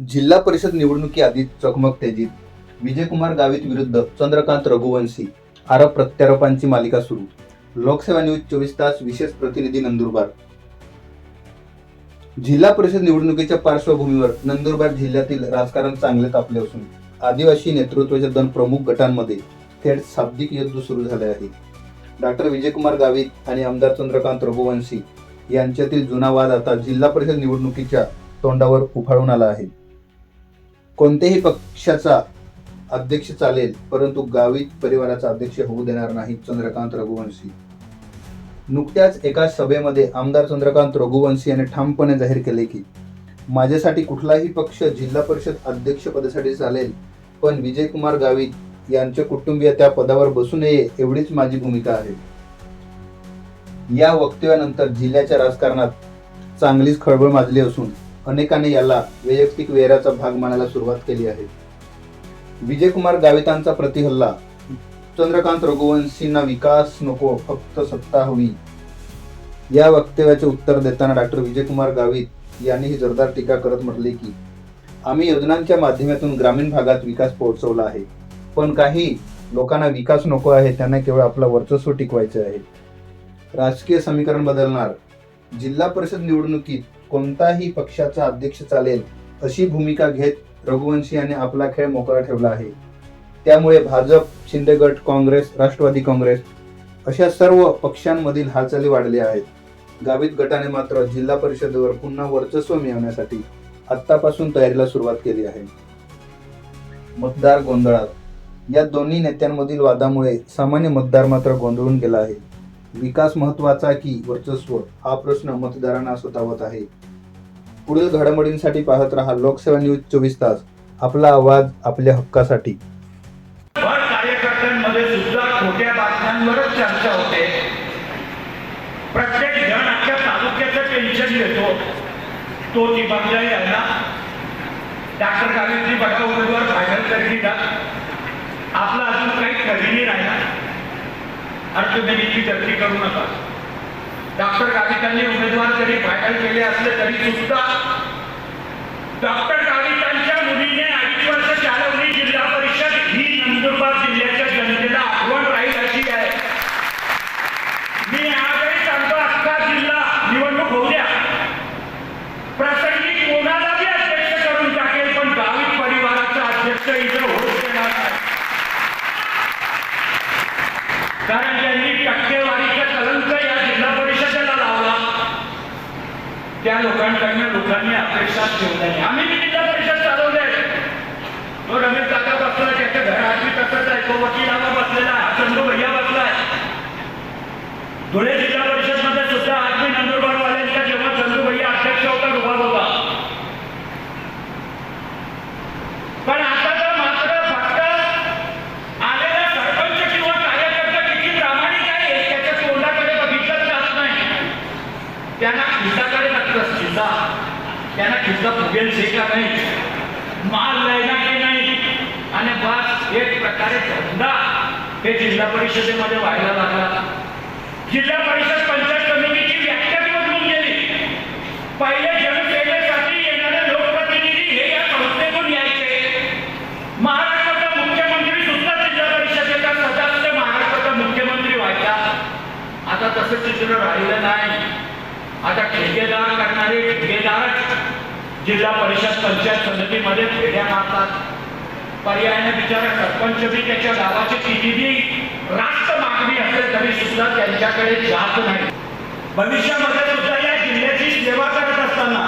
जिल्हा परिषद निवडणुकी आधी चकमक तेजीत. विजयकुमार गावित विरुद्ध चंद्रकांत रघुवंशी. आरोप प्रत्यारोपांची मालिका सुरू. लोकसेवा न्यूज चोवीस तास विशेष प्रतिनिधी नंदुरबार. जिल्हा परिषद निवडणुकीच्या पार्श्वभूमीवर नंदुरबार जिल्ह्यातील राजकारण चांगले तापले असून आदिवासी नेतृत्वाच्या दोन प्रमुख गटांमध्ये थेट शाब्दिक युद्ध सुरू झाले आहे. डॉक्टर विजयकुमार गावित आणि आमदार चंद्रकांत रघुवंशी यांच्यातील जुना वाद आता जिल्हा परिषद निवडणुकीच्या तोंडावर उफाळून आला आहे. कोणत्याही पक्षाचा अध्यक्ष चालेल परंतु गावित परिवाराचा अध्यक्ष होऊ देणार नाही चंद्रकांत रघुवंशी. नुकत्याच एका सभेमध्ये आमदार चंद्रकांत रघुवंशी यांनी ठामपणे जाहीर केले की माझ्यासाठी कुठलाही पक्ष जिल्हा परिषद अध्यक्षपदासाठी चालेल पण विजयकुमार गावित यांचे कुटुंबीय त्या पदावर बसू नये एवढीच माझी भूमिका आहे. या वक्तव्यानंतर जिल्ह्याच्या राजकारणात चांगलीच खळबळ माजली असून अनेकांनी याला वैयक्तिक वेराचा भाग मानायला सुरुवात केली आहे. विजयकुमार गावितांचा प्रतिहल्ला. चंद्रकांत रघुवंशींना विकास नको फक्त सत्ता हवी. या वक्तव्याचे उत्तर देताना डॉक्टर विजयकुमार गावित यांनी ही जोरदार टीका करत म्हटले की आम्ही योजनांच्या माध्यमातून ग्रामीण भागात विकास पोहोचवला आहे. पण काही लोकांना विकास नको आहे त्यांना केवळ आपलं वर्चस्व टिकवायचे आहे. राजकीय समीकरण बदलणार. जिल्हा परिषद निवडणुकीत कोणताही पक्षाचा अध्यक्ष चालेल अशी भूमिका घेत रघुवंशी यांनी आपला खेळ मोकळा ठेवला आहे. त्यामुळे भाजप शिंदे गट काँग्रेस राष्ट्रवादी काँग्रेस अशा सर्व पक्षांमधील हालचाली वाढल्या आहेत. गावित गटाने मात्र जिल्हा परिषदेवर पुन्हा वर्चस्व मिळवण्यासाठी आत्तापासून तयारीला सुरुवात केली आहे. मतदार गोंधळात. या दोन्ही नेत्यांमधील वादामुळे सामान्य मतदार मात्र गोंधळून गेला आहे. विकास महत्त्वाचा की वर्चस्व हा प्रश्न मतदारांना सतावत आहे. पुढील घडामोडींसाठी पाहत रहा लोकसेवा न्यूज चोवीस तास. आपला आवाज आपल्या हक्कासाठी. कार्यकर्त्यांमध्ये सुद्धा खोट्या बातम्यांवरच चर्चा होते. प्रत्येक जण तालुक्याचं टेन्शन घेतो. तो ती डॉक्टर गावितजी बघा उमेदवार फायनल तरी आपला अजून काही खरेदी नाही. ना आणि गर्दी करू नका. डॉक्टर गावितांनी उमेदवार जरी फायनल केले असले तरी सुद्धा डॉक्टर गावितांच्या मुलीने अडीच वर्ष चालवली जिल्हा परिषद ही नंदुरबार जिल्ह्याच्या जनतेला आठवण राहील अशी आहे मी आजही सांगतो अख्खा जिल्हा निवडणूक होऊ द्या प्रसंगी कोणाला बी अध्यक्ष करून टाकेल पण गावित परिवाराचा अध्यक्ष इथं होऊ देणार नाही कारण त्यांनी टक्केवारीचा कलंक या जिल्हा परिषदेला लावला त्या लोकांकडनं लोकांनी अपेक्षा ठेवल्या आम्ही बी जिल्हा परिषद चालवले. तो रमेश काका बसला त्याच्या घरात तसंच आहे. तो वकिलाला बसलेला आहे. हा चंदू भैया बसलाय. धुळे जिल्हा परिषदमध्ये सुद्धा आज मी नंदुरबारवाल्यांचा जेव्हा चंदू भैया अध्यक्ष होता उभा होता पण आता तर मात्र फक्त आलेला सरपंच किंवा कार्यकर्ता किती प्रामाणिक आहे त्याच्या तोंडाकडे बघितलं जात नाही त्यांना खिसाकडे लागतं खिसा त्यांना खिसा फुगेल से का नाही? माल लायला की नाही? आणि बस एक प्रकारे धंदा हे जिल्हा परिषदेमध्ये व्हायला लागला. जिल्हा परिषद पंचायत समितीची व्याख्या बदलून गेली. पहिले जनसेवेसाठी येणारे लोकप्रतिनिधी हे या संस्थेतून यायचे. महाराष्ट्राचा मुख्यमंत्री सुद्धा जिल्हा परिषदेचा सदस्य महाराष्ट्राचा मुख्यमंत्री व्हायचा. आता तसं चित्र राहिलं नाही. आता ठेकेदार करणारे ठेकेदारच जिल्हा परिषद पंचायत समितीमध्ये फेड्या मारतात. पर्यायाने बिचारा सरपंच बी त्याच्या गावाची किती बी रास्त मागणी असेल तरी सुद्धा त्यांच्याकडे जात नाही. भविष्यामध्ये सुद्धा या जिल्ह्याची सेवा करत असताना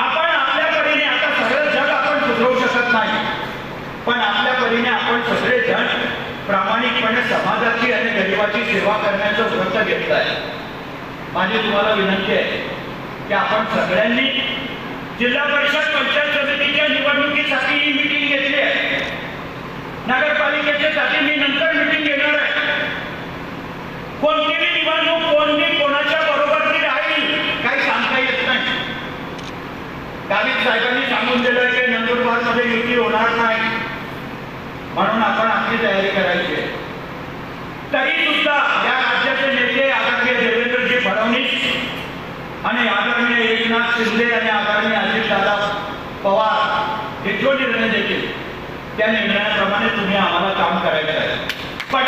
आपण आपल्या परीने आता सगळं जग आपण सुधरवू शकत नाही. पण आपल्या परीने आपण सगळे जण प्रामाणिकपणे समाजाची आणि गरिबाची सेवा करण्याचं व्रत घेतलं आहे माझी तुम्हाला विनंती आहे की आपण सगळ्यांनी जिल्हा परिषद पंचायत समितीच्या निवडणुकीसाठी ही मिटिंग घेतली आहे. नगरपालिकेच्या साठी मी नंतर मिटिंग घेणार आहे. कोणतीही निवडणूक कोणती कोणाच्या बरोबर राहील काही सांगता येत नाही. गावित साहेबांनी सांगून दिलं की नंदुरबारमध्ये युती होणार नाही. म्हणून आपण आपली तयारी करायची आहे. तरी सुद्धा या राज्याचे नेते आदरणीय देवेंद्रजी फडणवीस आणि आदरणीय एकनाथ शिंदे आणि आदरणीय निर्णय देखील त्या निर्णयाप्रमाणे तुम्ही आम्हाला काम करायचं आहे. पण